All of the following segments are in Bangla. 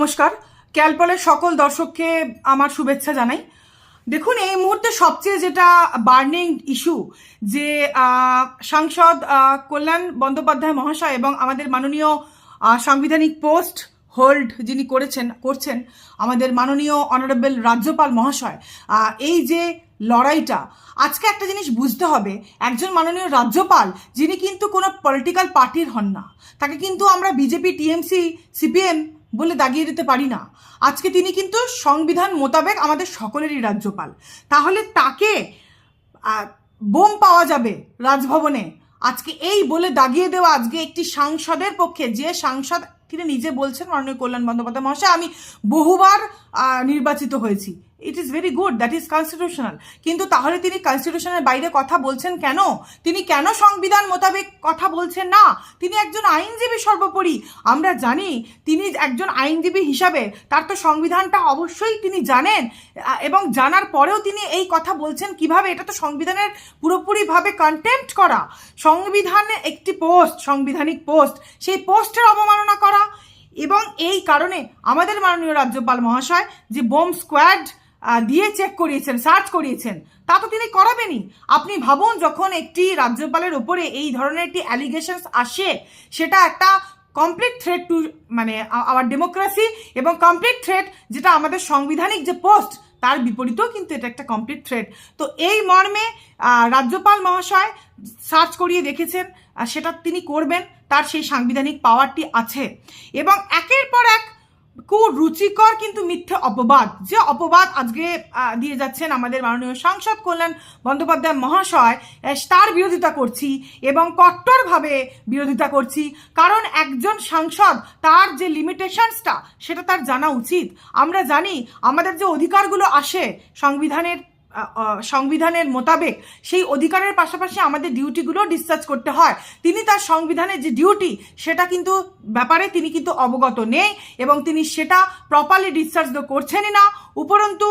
নমস্কার। ক্যালপলের সকল দর্শককে আমার শুভেচ্ছা জানাই। দেখুন, এই মুহূর্তে সবচেয়ে যেটা বার্নিং ইস্যু যে সাংসদ কল্যাণ বন্দ্যোপাধ্যায় মহাশয় এবং আমাদের মাননীয় সাংবিধানিক পোস্ট হোল্ড যিনি করেছেন, করছেন, আমাদের মাননীয় অনারেবল রাজ্যপাল মহাশয় এই যে লড়াইটা, আজকে একটা জিনিস বুঝতে হবে, একজন মাননীয় রাজ্যপাল, যিনি কিন্তু কোনো পলিটিক্যাল পার্টির হন না, তাকে কিন্তু আমরা বিজেপি, টিএমসি, সিপিএম বলে দাগিয়ে দিতে পারি না। আজকে তিনি কিন্তু সংবিধান মোতাবেক আমাদের সকলেরই রাজ্যপাল। তাহলে তাকে বোম পাওয়া যাবে রাজভবনে। আজকে এই বলে দাগিয়ে দেওয়া আজকে একটি সাংসদের পক্ষে, যে সাংসদ তিনি নিজে বলছেন মাননীয় কল্যাণ বন্দ্যোপাধ্যায় মহাশয়, আমি বহুবার নির্বাচিত হয়েছি। It is very good that is constitutional কিন্তু তাহলে তিনি কনস্টিটিউশনের বাইরে কথা বলছেন কেন? তিনি কেন সংবিধান মোতাবেক কথা বলছেন না? তিনি একজন আইনজীবী সর্বোপরি। আমরা জানি তিনি একজন আইনজীবী হিসাবে তার তো সংবিধানটা অবশ্যই তিনি জানেন এবং জানার পরেও তিনি এই কথা বলছেন কীভাবে? এটা তো সংবিধানের পুরোপুরিভাবে কন্টেম্পট করা। সংবিধানে একটি পোস্ট সাংবিধানিক পোস্ট সেই পোস্টের অবমাননা করা। এবং এই কারণে আমাদের মাননীয় রাজ্যপাল মহাশয় যে বোম স্কোয়াড দিয়ে চেক করিয়েছেন সার্চ করিয়েছেন, তা তো তিনি করাবেনই। আপনি ভাবুন, যখন একটি রাজ্যপালের উপরে এই ধরনের একটি অ্যালিগেশনস আসে, সেটা একটা কমপ্লিট থ্রেট টু মানে আওয়ার ডেমোক্রেসি এবং কমপ্লিট থ্রেট যেটা আমাদের সাংবিধানিক যে পোস্ট তার বিপরীতেও কিন্তু এটা একটা কমপ্লিট থ্রেট তো এই মর্মে রাজ্যপাল মহাশয় সার্চ করিয়ে দেখেছেন সেটা তিনি করবেন, তার সেই সাংবিধানিক পাওয়ারটি আছে। এবং একের পর এক খুব রুচিকর কিন্তু মিথ্যে অপবাদ। যে অপবাদ আজকে দিয়ে যাচ্ছেন আমাদের মাননীয় সাংসদ কল্যাণ বন্দ্যোপাধ্যায় মহাশয় তার বিরোধিতা করছি এবং কট্টরভাবে বিরোধিতা করছি। কারণ একজন সাংসদ, তার যে লিমিটেশনসটা সেটা তার জানা উচিত। আমরা জানি আমাদের যে অধিকারগুলো আসে সংবিধানের সংবিধানের মোতাবেক সেই অধিকারের পাশাপাশি আমাদের ডিউটিগুলো ডিসচার্জ করতে হয়। তিনি তার সংবিধানের যে ডিউটি, সেটা কিন্তু ব্যাপারে তিনি কিন্তু অবগত নেই এবং তিনি সেটা প্রপারলি ডিসচার্জ তো করছেনই না। উপরন্তু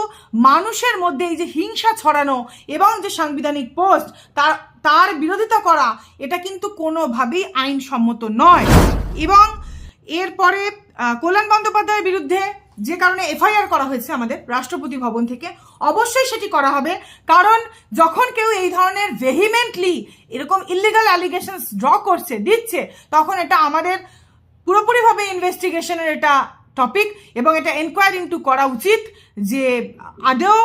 মানুষের মধ্যে এই যে হিংসা ছড়ানো এবং যে সাংবিধানিক পোস্ট তার তার বিরোধিতা করা, এটা কিন্তু কোনোভাবেই আইনসম্মত নয়। এবং এরপরে কল্যাণ বন্দ্যোপাধ্যায়ের বিরুদ্ধে যে কারণে এফআইআর করা হয়েছে আমাদের রাষ্ট্রপতি ভবন থেকে। অবশ্যই সেটি করা হবে, কারণ যখন কেউ এই ধরনের ভেহিমেন্টলি এরকম ইলিগাল অ্যালিগেশনস ড্র করছে, দিচ্ছে, তখন এটা আমাদের পুরোপুরিভাবে ইনভেস্টিগেশনের এটা টপিক এবং এটা এনকোয়ারি ইন্টু করা উচিত যে আদৌ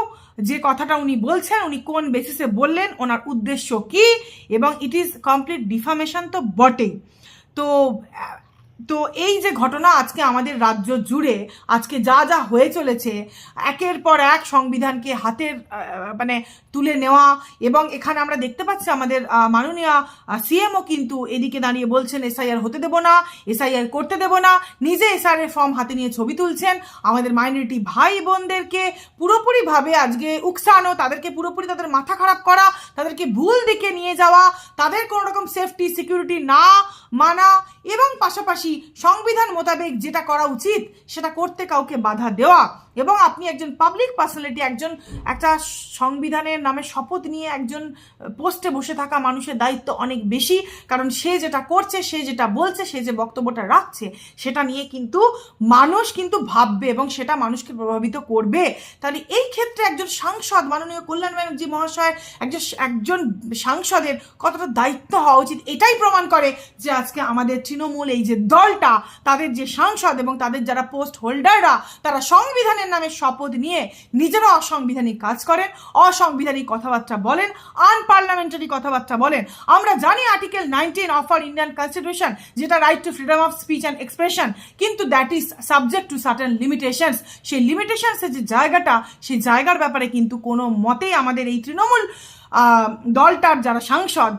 যে কথাটা উনি বলছেন, উনি কোন বেসিসে বললেন, ওনার উদ্দেশ্য কি এবং ইট ইজ কমপ্লিট ডিফামেশন তো বটেই। তো তো এই যে ঘটনা আজকে আমাদের রাজ্য জুড়ে, আজকে যা যা হয়ে চলেছে, একের পর এক সংবিধানকে হাতের মানে তুলে নেওয়া এবং এখানে আমরা দেখতে পাচ্ছি আমাদের মাননীয় সিএমও কিন্তু এদিকে দাঁড়িয়ে বলছেন এসআইআর হতে দেব না এসআইআর করতে দেব না, নিজে এসআইআর ফর্ম হাতে নিয়ে ছবি তুলছেন। আমাদের মাইনরিটি ভাই বোনদেরকে পুরোপুরিভাবে আজকে উকসানো, তাদেরকে পুরোপুরি তাদের মাথা খারাপ করা, তাদেরকে ভুল দিকে নিয়ে যাওয়া, তাদের কোনো রকম সেফটি সিকিউরিটি না মানা এবং পাশাপাশি সংবিধান মোতাবেক যেটা করা উচিত, সেটা করতে কাউকে বাধা দেওয়া। এবং আপনি একজন পাবলিক পার্সোনালিটি একজন একটা সংবিধানের নামে শপথ নিয়ে একজন পোস্টে বসে থাকা মানুষের দায়িত্ব অনেক বেশি। কারণ সে যেটা করছে, সে যেটা বলছে, সে যে বক্তব্যটা রাখছে, সেটা নিয়ে কিন্তু মানুষ কিন্তু ভাববে এবং সেটা মানুষকে প্রভাবিত করবে। তাহলে এই ক্ষেত্রে একজন সাংসদ, মাননীয় কল্যাণ ব্যানার্জি মহাশয়, একজন একজন সাংসদের কতটা দায়িত্ব হওয়া উচিত, এটাই প্রমাণ করে যে আজকে আমাদের তৃণমূল এই যে দলটা, তাদের যে সাংসদ এবং তাদের যারা পোস্ট হোল্ডাররা তারা সংবিধানের নামে শপথ নিয়ে নিজেরা অসাংবিধানিক কাজ করেন, অসাংবিধানিক কথাবার্তা বলেন আনপার্লামেন্টারি কথাবার্তা বলেন। আমরা জানি article nineteen of our Indian constitution যেটা right to freedom of speech and expression কিন্তু that is subject to certain limitations সেই লিমিটেশনসের যে জায়গাটা, সেই জায়গার ব্যাপারে কিন্তু কোনো মতেই আমাদের এই তৃণমূল দলটার যারা সাংসদ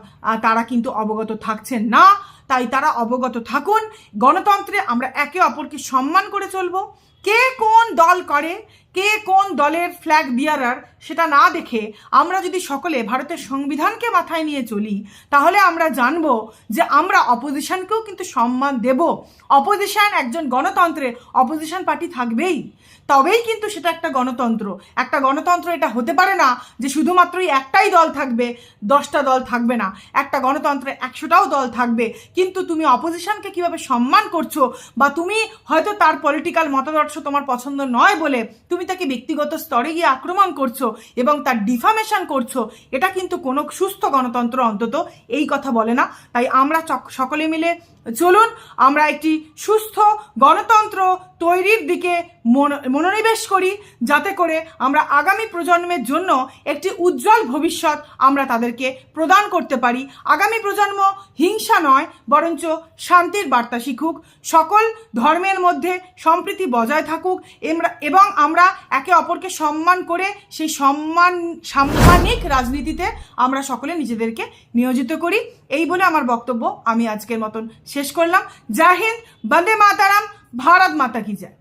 তারা কিন্তু অবগত থাকছেন না। তাই তারা অবগত থাকুন। গণতন্ত্রে আমরা একে অপরকে সম্মান করে চলবো। কে কোন দল করে, কে কোন দলের ফ্ল্যাগ বিয়ারার সেটা না দেখে আমরা যদি সকলে ভারতের সংবিধানকে মাথায় নিয়ে চলি, তাহলে আমরা জানব যে আমরা অপোজিশনকেও কিন্তু সম্মান দেব। অপোজিশন একজন গণতন্ত্রের অপোজিশন পার্টি থাকবেই। তবেই কিন্তু সেটা একটা গণতন্ত্র। একটা গণতন্ত্র এটা হতে পারে না যে শুধুমাত্রই একটাই দল থাকবে, দশটা দল থাকবে না। একটা গণতন্ত্রে একশোটাও দল থাকবে। কিন্তু তুমি অপোজিশনকে কীভাবে সম্মান করছ বা তুমি হয়তো তার পলিটিক্যাল মতাদর্শ তোমার পছন্দ নয় বলে তুমি তাকে ব্যক্তিগত স্তরে গিয়ে আক্রমণ করছ এবং তার ডিফামেশন করছ, এটা কিন্তু কোনো সুস্থ গণতন্ত্র অন্তত এই কথা বলে না। তাই আমরা সকলে মিলে চলুন আমরা একটি সুস্থ গণতন্ত্র তৈরির দিকে মনো- মনোনিবেশ করি, যাতে করে আমরা আগামী প্রজন্মের জন্য একটি উজ্জ্বল ভবিষ্যৎ আমরা তাদেরকে প্রদান করতে পারি। আগামী প্রজন্ম হিংসা নয়, বরঞ্চ শান্তির বার্তা শিখুক। সকল ধর্মের মধ্যে সম্প্রীতি বজায় থাকুক। এবং আমরা একে অপরকে সম্মান করে সেই সম্মান সাম্মানিক রাজনীতিতে আমরা সকলে নিজেদেরকে নিয়োজিত করি। এই বলে আমার বক্তব্য। আমি আজকের মতন শেষ করলাম। জয় হিন্দ বন্দে মাতারাম ভারত মাতা কি জয়।